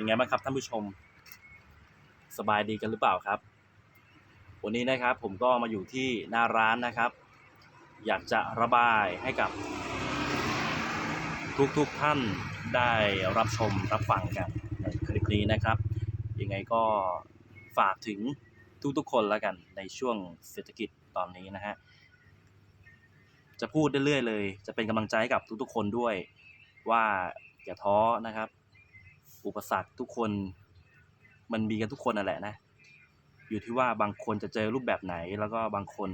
เป็นไงบ้างครับท่านผู้ชม สบายดีกันหรือเปล่าครับ วันนี้นะครับผมก็มาอยู่ที่หน้าร้านนะครับ อยากจะระบายให้กับ ทุกๆท่านได้รับชมรับฟังกันในคลิปนี้นะครับ ยังไงก็ฝากถึงทุกๆคนแล้วกันในช่วงเศรษฐกิจตอนนี้นะฮะจะพูดเรื่อยๆเลย จะเป็นกำลังใจให้กับทุกๆคนด้วยว่าอย่าท้อนะครับ อุปสรรคทุกคนมันมีกันทุกคนนั่นแหละนะ อยู่ที่ว่าบางคนจะเจอรูปแบบไหน แล้วก็บางคน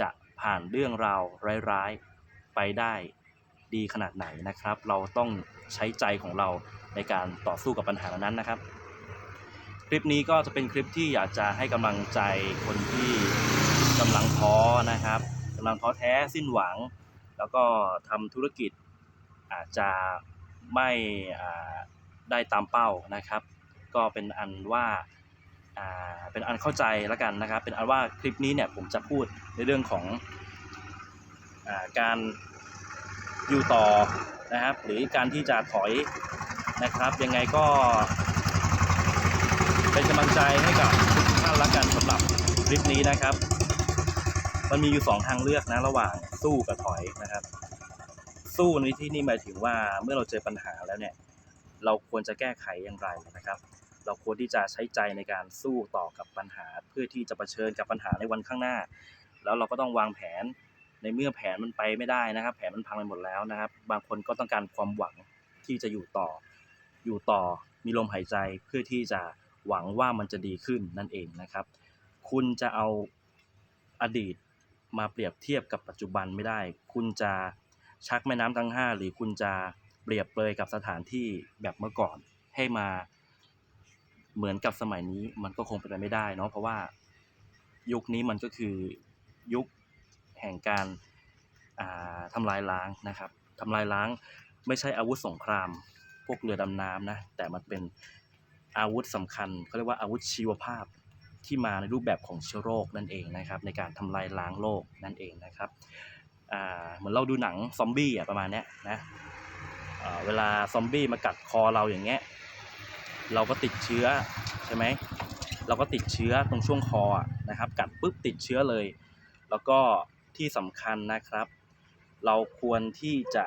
จะผ่านเรื่องราวร้ายๆไปได้ดีขนาดไหนนะครับ เราต้องใช้ใจของเราในการต่อสู้กับปัญหานั้นนะครับ คลิปนี้ก็จะเป็นคลิปที่อยากจะให้กำลังใจคนที่กำลังท้อนะครับกำลังท้อแท้สิ้นหวัง แล้วก็ทำธุรกิจอาจจะไม่อ่า ได้ตามเป้านะครับ ก็เป็นอันว่าเป็นอันเข้าใจแล้วกันนะครับ เป็นอันว่าคลิปนี้เนี่ยผมจะพูดในเรื่องของอการอยู่ต่อนะครับ หรือการที่จะถอยนะครับ ยังไงก็ เป็นกำลังใจให้กับทุกท่านละกันสำหรับคลิปนี้นะครับ มันมีอยู่สองทางเลือกนะระหว่างสู้กับถอยนะครับ สู้ในที่นี้หมายถึงว่าเมื่อเราเจอปัญหาแล้วเนี่ย เราควรจะแก้ไขอย่างไรนะครับ เราควรที่จะใช้ใจในการสู้ต่อกับปัญหา เพื่อที่จะเผชิญกับปัญหาในวันข้างหน้า แล้วเราก็ต้องวางแผนในเมื่อแผนมันไปไม่ได้นะครับ แผนมันพังไปหมดแล้วนะครับ บางคนก็ต้องการความหวังที่จะอยู่ต่อ อยู่ต่อมีลมหายใจเพื่อที่จะหวังว่ามันจะดีขึ้นนั่นเองนะครับ คุณจะเอาอดีตมาเปรียบเทียบกับปัจจุบันไม่ได้ คุณจะชักแม่น้ำทั้งห้าหรือคุณจะ เปรียบเปรยกับสถานที่แบบเมื่อก่อนให้มาเหมือนกับสมัยนี้มันก็คงเป็นไปไม่ได้เนาะเพราะว่ายุคนี้มันก็คือยุคแห่งการาทำลายล้างนะครับทำลายล้างไม่ใช่อาวุธสงคราม พวกเรือดำน้ำนะแต่มันเป็นอาวุธสำคัญเขาเรียกว่าอาวุธชีวภาพที่มาในรูปแบบของเชื้อโรคนั่นเองนะครับ ในการทำลายล้างโลกนั่นเองนะครับเหมือนเราดูหนังซอมบี้อะประมาณนี้นะ เวลาซอมบี้มากัดคอเราอย่างเงี้ย เราก็ติดเชื้อใช่ไหมเราก็ติดเชื้อตรงช่วงคอนะครับ กัดปุ๊บติดเชื้อเลย แล้วก็ที่สำคัญนะครับ เราควรที่จะ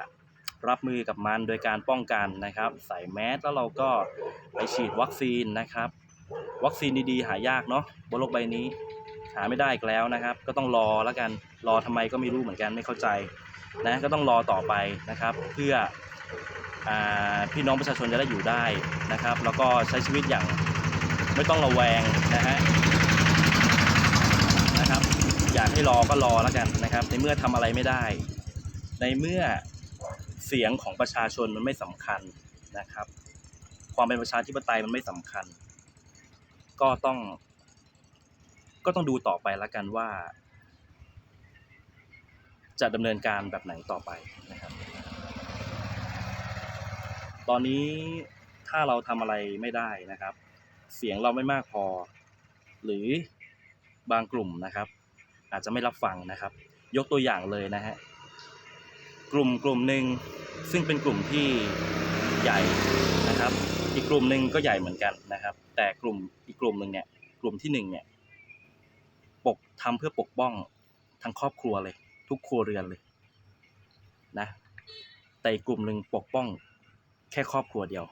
รับมือกับมันโดยการป้องกันนะครับ ใส่แมสแล้วเราก็ไปฉีดวัคซีนนะครับ วัคซีนดีๆ หายากเนาะบนโลกใบนี้ หาไม่ได้อีกแล้วนะครับ ก็ต้องรอแล้วกันรอทำไมก็ไม่รู้เหมือนกันไม่เข้าใจนะก็ต้องรอต่อไปนะครับ เพื่อ พี่น้องประชาชนจะได้อยู่ได้นะครับ แล้วก็ใช้ชีวิตอย่างไม่ต้องระแวงนะฮะนะครับ อยากให้รอก็รอแล้วกันนะครับ ในเมื่อทำอะไรไม่ได้ ในเมื่อเสียงของประชาชนมันไม่สำคัญนะครับ ความเป็นประชาธิปไตยมันไม่สำคัญ ก็ต้อง ก็ต้องดูต่อไปแล้วกันว่า จะดำเนินการแบบไหนต่อไปนะครับ ตอนนี้ถ้าเราทำอะไรไม่ได้นะครับ เสียงเราไม่มากพอ หรือบางกลุ่มนะครับ อาจจะไม่รับฟังนะครับ ยกตัวอย่างเลยนะฮะกลุ่มกลุ่มหนึ่งซึ่งเป็นกลุ่มที่ใหญ่นะครับ อีกกลุ่มหนึ่งก็ใหญ่เหมือนกันนะครับ แต่กลุ่มอีกกลุ่มหนึ่งเนี่ยกลุ่มที่หนึ่งเนี่ยปกทำเพื่อปกป้องทั้งครอบครัวเลย ทุกครัวเรือนเลยนะแต่อีกกลุ่มหนึ่งปกป้อง แค่ครอบครัวเดียว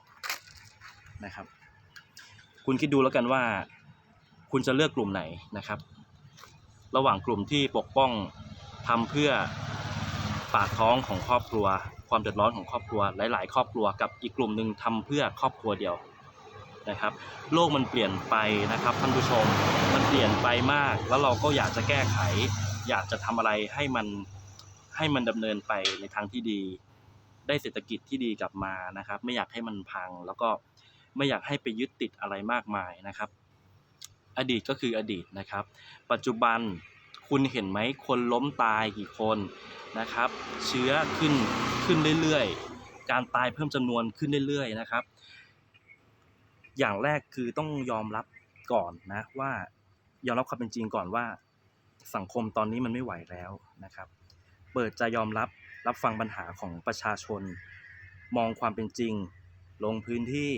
นะครับ คุณคิดดูแล้วกันว่า คุณจะเลือกกลุ่มไหนนะครับ ระหว่างกลุ่มที่ปกป้องทำเพื่อปากท้องของครอบครัว ความเดือดร้อนของครอบครัว หลาย ๆ ครอบครัวกับอีกกลุ่มหนึ่งทำเพื่อครอบครัวเดียวนะครับ โลกมันเปลี่ยนไปนะครับท่านผู้ชมมันเปลี่ยนไปมาก แล้วเราก็อยากจะแก้ไข อยากจะทำอะไรให้มันให้มันดำเนินไปในทางที่ดี ได้เศรษฐกิจที่ดีกลับมานะครับ ไม่อยากให้มันพัง แล้วก็ไม่อยากให้ไปยึดติดอะไรมากมายนะครับ อดีตก็คืออดีตนะครับ ปัจจุบันคุณเห็นไหมคนล้มตายกี่คนนะครับ เชื้อขึ้นขึ้นเรื่อยๆ การตายเพิ่มจำนวนขึ้นเรื่อยๆนะครับ อย่างแรกคือต้องยอมรับก่อนนะว่ายอมรับความเป็นจริงก่อนว่า สังคมตอนนี้มันไม่ไหวแล้วนะครับ เปิดใจยอมรับ รับฟังปัญหาของประชาชน มองความเป็นจริง ลงพื้นที่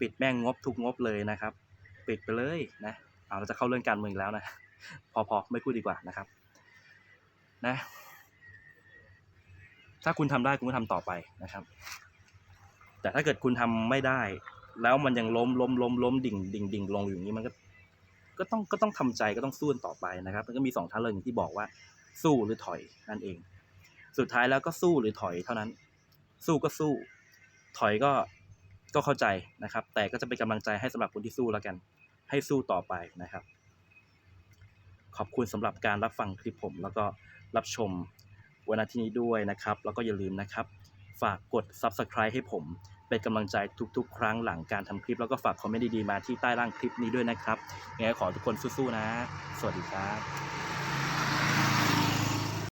ปิดแม่งงบทุกงบเลยนะครับ ปิดไปเลยนะเอาเราจะเข้าเรื่องการเมืองแล้วนะพอพอไม่พูดดีกว่านะครับนะถ้าคุณทำได้คุณก็ทำต่อไปนะครับ แต่ถ้าเกิดคุณทำไม่ได้ แล้วมันยังล้มล้มล้มล้มดิ่งดิ่งดิ่งลงอยู่อย่างนี้มันก็ก็ต้องก็ต้องทำใจก็ต้องสู้ต่อไปนะครับ มันก็มีสองทางเลือกอย่างที่บอกว่าสู้หรือถอยนั่นเอง สุดท้ายแล้วก็สู้หรือถอยเท่านั้น สู้ก็สู้ ถอยก็ก็เข้าใจนะครับ แต่ก็จะเป็นกำลังใจให้สำหรับคนที่สู้แล้วกัน ให้สู้ต่อไปนะครับ ขอบคุณสำหรับการรับฟังคลิปผม แล้วก็รับชมวันอาทิตย์นี้ด้วยนะครับ แล้วก็อย่าลืมนะครับ ฝากกด Subscribe ให้ผม เป็นกำลังใจทุกๆ ครั้งหลังการทำคลิป แล้วก็ฝากคอมเมนต์ดีๆมาที่ใต้ล่างคลิปนี้ด้วยนะครับยังไงขอทุกคนสู้ๆนะ สวัสดีครับ